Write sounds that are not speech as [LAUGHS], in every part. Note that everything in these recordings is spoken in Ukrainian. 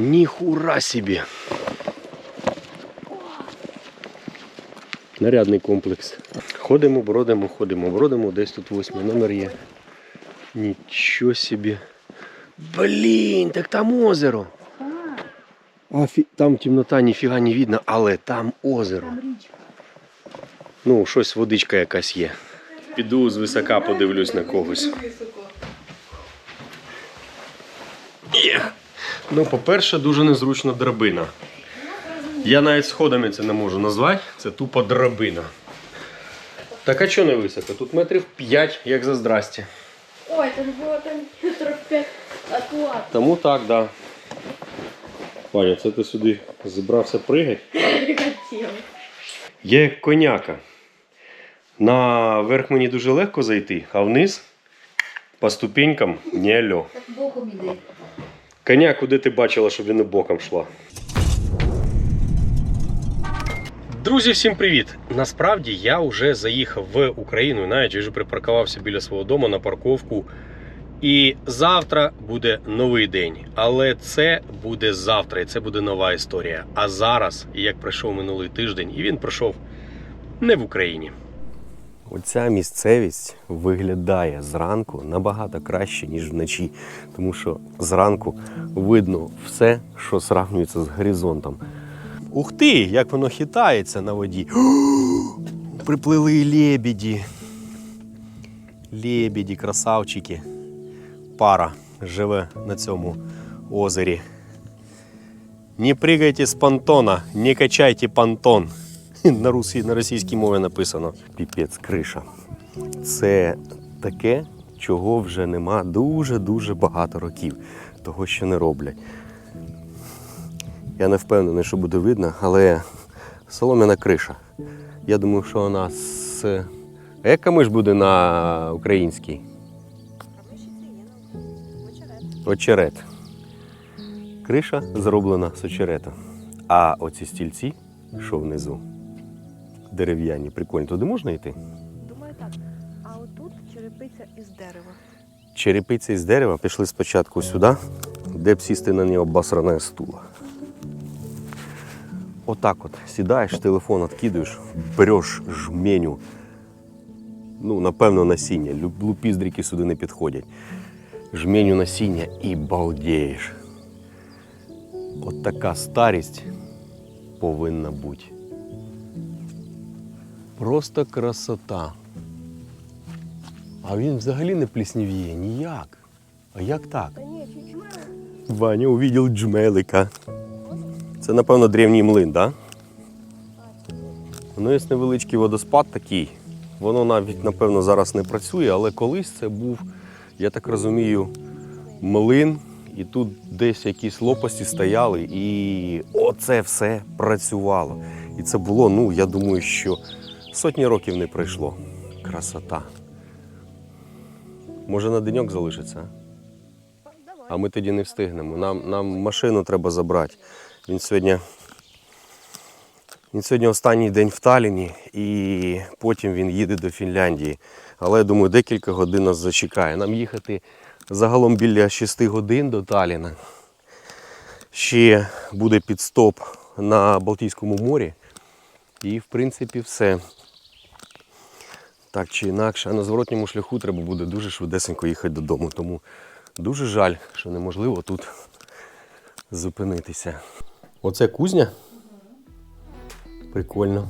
Ніхура собі. Нарядний комплекс. Ходимо, бродимо, ходимо, бродимо. Десь тут восьмий номер є. Нічого собі. Блін, так там озеро. А. Там темнота, ніфіга не видно, але там озеро. Ну, щось водичка якась є. Піду звисока подивлюсь на когось. Ну, по-перше, дуже незручна драбина. Я навіть сходами це не можу назвати, це тупо драбина. Так а чого не високо? Тут метрів 5, як за здрасті. Ой, тут було там метров 5 аккурат. Тому так, да. Паня, це ти сюди зібрався хотел. Я як коняка. Наверх мені дуже легко зайти, а вниз по ступенькам не альо. Так боком іди. Коня, куди ти бачила, щоб він боком йшла? Друзі, всім привіт! Насправді я вже заїхав в Україну, навіть вже припаркувався біля свого дому на парковку. І завтра буде новий день. Але це буде завтра, і це буде нова історія. А зараз, як пройшов минулий тиждень, і він пройшов не в Україні. Оця місцевість виглядає зранку набагато краще, ніж вночі, тому що зранку видно все, що сравнюється з горизонтом. Ух ти, як воно хитається на воді. Приплили лебеді. Лебеді, красавчики. Пара живе на цьому озері. Не пригайте з понтона, не качайте понтон. [LAUGHS] На, русі, на російській мові написано. Піпець, криша. Це таке, чого вже нема дуже-дуже багато років. Того, що не роблять. Я не впевнений, що буде видно, але солом'яна криша. Я думаю, що вона з. А яка миш буде на українській? Очерет. Криша зроблена з очерета. А оці стільці, що внизу, дерев'яні, прикольні. Туди можна йти? Думаю, так. А отут черепиця із дерева. Черепиці з дерева пішли спочатку сюди, де б сісти на нього обосране стула. Отак от сідаєш, телефон відкидуєш, береш жменю. Ну, напевно, насіння. Лупіздрики сюди не підходять. Жменю насіння і балдієш. От така старість повинна бути. Просто красота. А він взагалі не пліснівіє ніяк. А як так? Ваня увидел джмелика. Це, напевно, древній млин, так? Да? Ну, є невеличкий водоспад такий. Воно навіть, напевно, зараз не працює, але колись це був, я так розумію, млин. І тут десь якісь лопасті стояли, і оце все працювало. І це було, ну, я думаю, що сотні років не пройшло. Красота. Може на деньок залишиться? а? Ми тоді не встигнемо. Нам, нам машину треба забрати. Він сьогодні, він сьогодні останній день в Таліні і потім він їде до Фінляндії. Але я думаю, декілька годин нас зачекає. Нам їхати загалом біля 6 годин до Таліна. Ще буде підстоп на Балтійському морі. І, в принципі, все. Так чи інакше, а на зворотньому шляху треба буде дуже швидесенько їхати додому. Тому дуже жаль, що неможливо тут зупинитися. Оце кузня. Прикольно.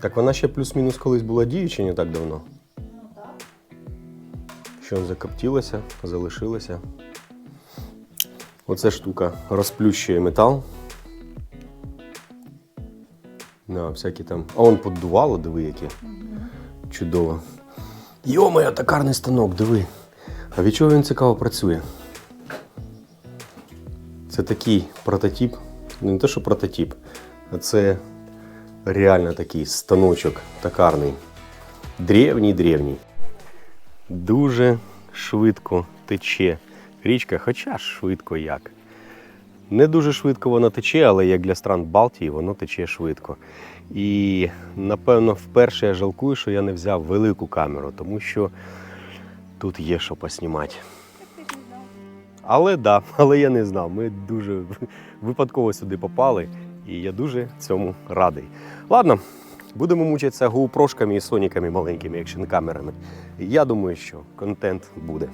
Так вона ще плюс-мінус колись була діюча не так давно. Що закоптілося, залишилося. Оце штука розплющує метал. На, всякі там. А он поддувало, диви, яке. Чудово. Йо-моє, токарний станок, диви. А від чого він цікаво працює? Це такий прототип. Ну, не те, що прототип, а це реально такий станочок токарний. Древній древній. Дуже швидко тече річка, хоча швидко як. Не дуже швидко воно тече, але як для стран Балтії, воно тече швидко. І напевно, вперше я жалкую, що я не взяв велику камеру, тому що тут є що поснімати. Але да, але я не знав. Ми дуже випадково сюди попали, і я дуже цьому радий. Ладно, будемо мучитися гоупрошками і соніками маленькими, не камерами. Я думаю, що контент буде.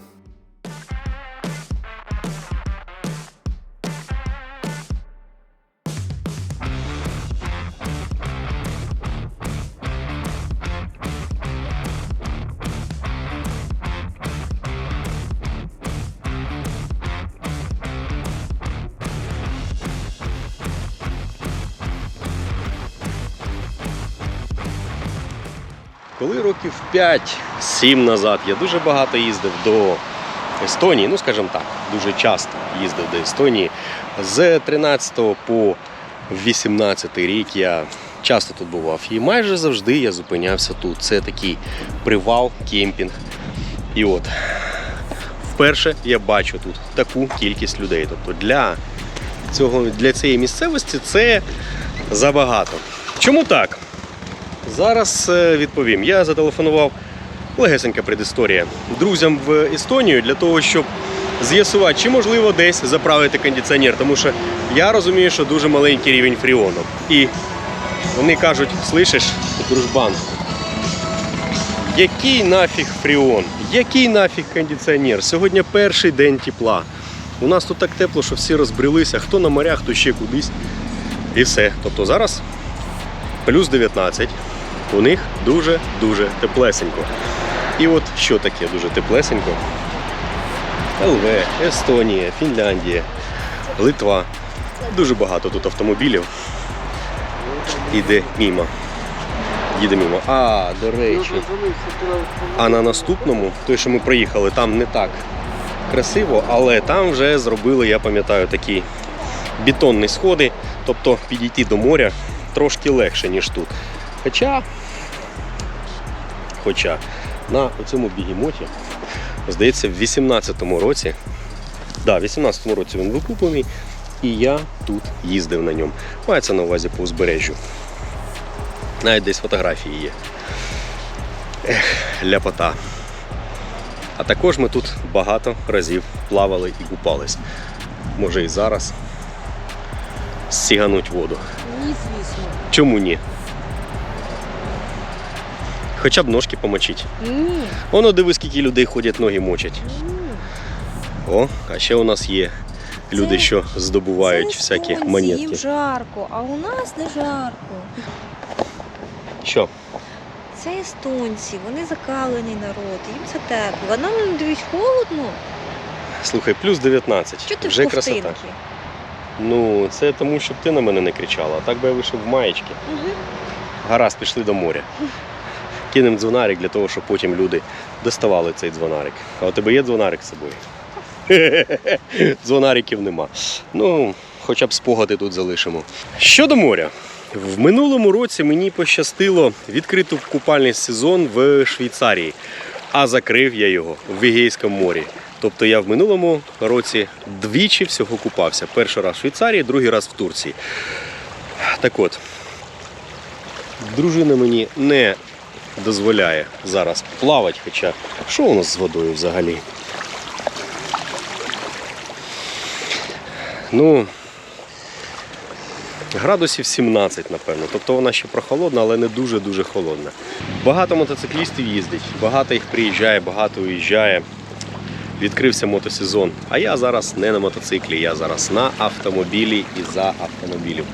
Коли років 5-7 назад я дуже багато їздив до Естонії, ну скажімо так, дуже часто їздив до Естонії. З 13 по 18 рік я часто тут бував. І майже завжди я зупинявся тут. Це такий привал, кемпінг. І от вперше я бачу тут таку кількість людей. Тобто для, цього, для цієї місцевості це забагато. Чому так? Зараз е, відповім. Я зателефонував легесенька предісторія друзям в Естонію для того, щоб з'ясувати, чи можливо десь заправити кондиціонер, тому що я розумію, що дуже маленький рівень фріону. І вони кажуть: слышиш, дружбан, який нафіг фріон, який нафіг кондиціонер? Сьогодні перший день тепла. У нас тут так тепло, що всі розбрелися, хто на морях, хто ще кудись. І все. Тобто зараз плюс 19. У них дуже-дуже теплесенько. І от що таке дуже теплесенько? ЛВ, Естонія, Фінляндія, Литва. Дуже багато тут автомобілів. Іде мімо. Їде мімо. А, до речі. А на наступному, той, що ми приїхали, там не так красиво, але там вже зробили, я пам'ятаю, такі бетонні сходи. Тобто підійти до моря трошки легше, ніж тут. Хоча, хоча на цьому бігемоті, здається, в 18-му році, да, в 18-му році він викуплений, і я тут їздив на ньому. Мається на увазі по узбережжю. Навіть десь фотографії є. Ех, ляпота. А також ми тут багато разів плавали і купались. Може і зараз сігануть воду. Ні, звісно. Чому ні? Хоча б ножки помочить. Ні. Воно диви, скільки людей ходять, ноги мочать. Ні. О, а ще у нас є люди, Це- що здобувають Це всякі монетки. Їм жарко, а у нас не жарко. Що? Це естонці, вони закалені народ, їм це тепло. А нам дивись холодно. Слухай, плюс 19. Що ти Вже в красота. Ну, це тому, щоб ти на мене не кричала. А так би я вийшов в маєчки. Угу. Гаразд, пішли до моря. [LAUGHS] Кинемо дзвонарик для того, щоб потім люди доставали цей дзвонарик. А у тебе є дзвонарик з собою? [LAUGHS] Дзвонариків нема. Ну, хоча б спогади тут залишимо. Щодо моря. В минулому році мені пощастило відкрити купальний сезон в Швейцарії, а закрив я його в Егейському морі. Тобто я в минулому році двічі всього купався. Перший раз в Швейцарії, другий раз в Турції. Так от, дружина мені не дозволяє зараз плавати, хоча що у нас з водою взагалі? Ну, градусів 17, напевно. Тобто вона ще прохолодна, але не дуже-дуже холодна. Багато мотоциклістів їздить, багато їх приїжджає, багато уїжджає. Відкрився мотосезон. А я зараз не на мотоциклі, я зараз на автомобілі і за автомобілів.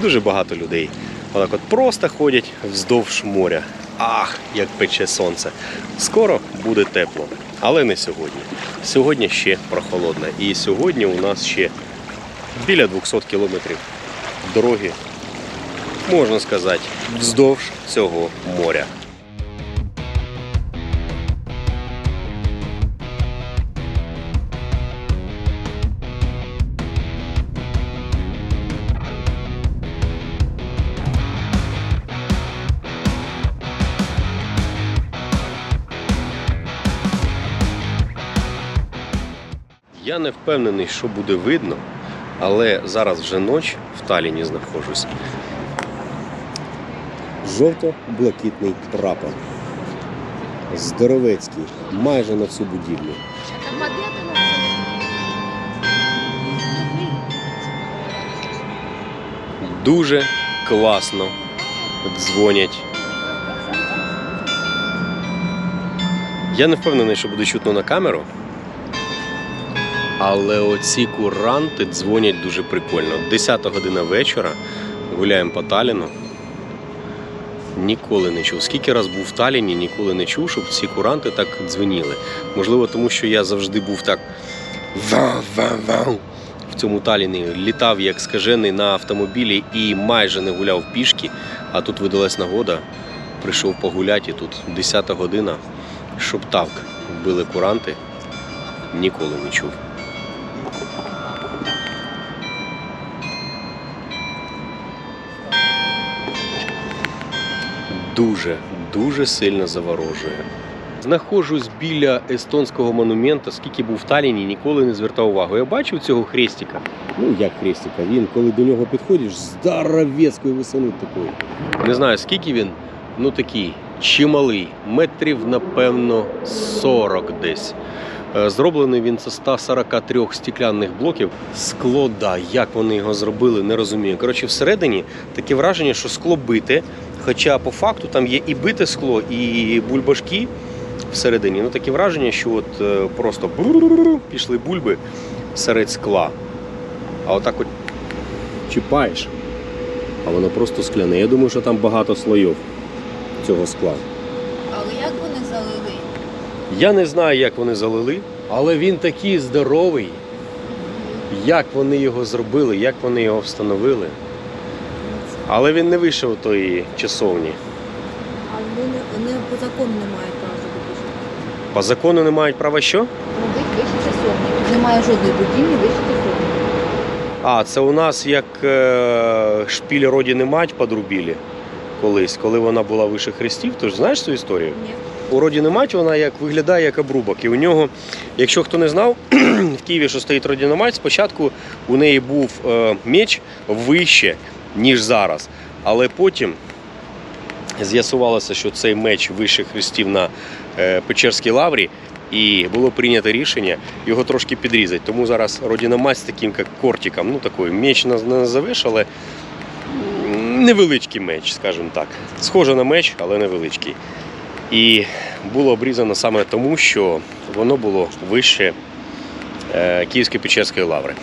Дуже багато людей. Отак от просто ходять вздовж моря. Ах, як пече сонце. Скоро буде тепло, але не сьогодні. Сьогодні ще прохолодно. І сьогодні у нас ще біля 200 кілометрів дороги, можна сказати, вздовж цього моря. Я не впевнений, що буде видно, але зараз вже ніч, в Таліні знаходжусь. Жовто-блакитний прапор. Здоровецький, майже на всю будівлю. Дуже класно дзвонять. Я не впевнений, що буде чутно на камеру. Але оці куранти дзвонять дуже прикольно. 10 година вечора гуляємо по Таліну. Ніколи не чув. Скільки раз був в Таліні, ніколи не чув, щоб ці куранти так дзвеніли. Можливо, тому що я завжди був так в цьому Таліні. Літав як скажений на автомобілі і майже не гуляв пішки. А тут видалась нагода. Прийшов погуляти, і тут 10 година, щоб так вбили куранти. Ніколи не чув. Дуже, дуже сильно заворожує. Знаходжусь біля естонського монумента, скільки був в Таліні, ніколи не звертав увагу. Я бачив цього хрестика. Ну як хрестика, він коли до нього підходиш, здоровецької висони такої. Не знаю, скільки він, ну такий чималий, метрів, напевно, 40 десь. Е, Зроблений він з 143 стекляних блоків. Скло, да, як вони його зробили, не розумію. Коротше, всередині таке враження, що скло бите, хоча по факту там є і бите скло, і бульбашки всередині. Ну таке враження, що от е, просто пішли бульби серед скла. А отак от чіпаєш, а воно просто скляне. Я думаю, що там багато слоїв цього скла. Але як вони залили? Я не знаю, як вони залили, але він такий здоровий. Як вони його зробили, як вони його встановили. Але він не вийшов тої часовні. А вони, вони по закону не мають права зробити. По закону не мають права що? Робить вище часовні. Тут немає жодної будівлі вище часовні. А, це у нас як е, шпіль родини мать подрубілі колись, коли вона була вище хрестів. Ти ж знаєш цю історію? Ні. У родини мать вона як виглядає як обрубок. І у нього, якщо хто не знав, [CLEARS THROAT] в Києві, що стоїть родина мать, спочатку у неї був е, меч вище, ніж зараз. Але потім з'ясувалося, що цей меч вище хрестів на е, Печерській лаврі. І було прийнято рішення його трошки підрізати. Тому зараз родина мать з таким як кортиком, ну такий меч не назовеш, але невеличкий меч, скажімо так. Схоже на меч, але невеличкий. І було обрізано саме тому, що воно було вище е, Київської Печерської лаври.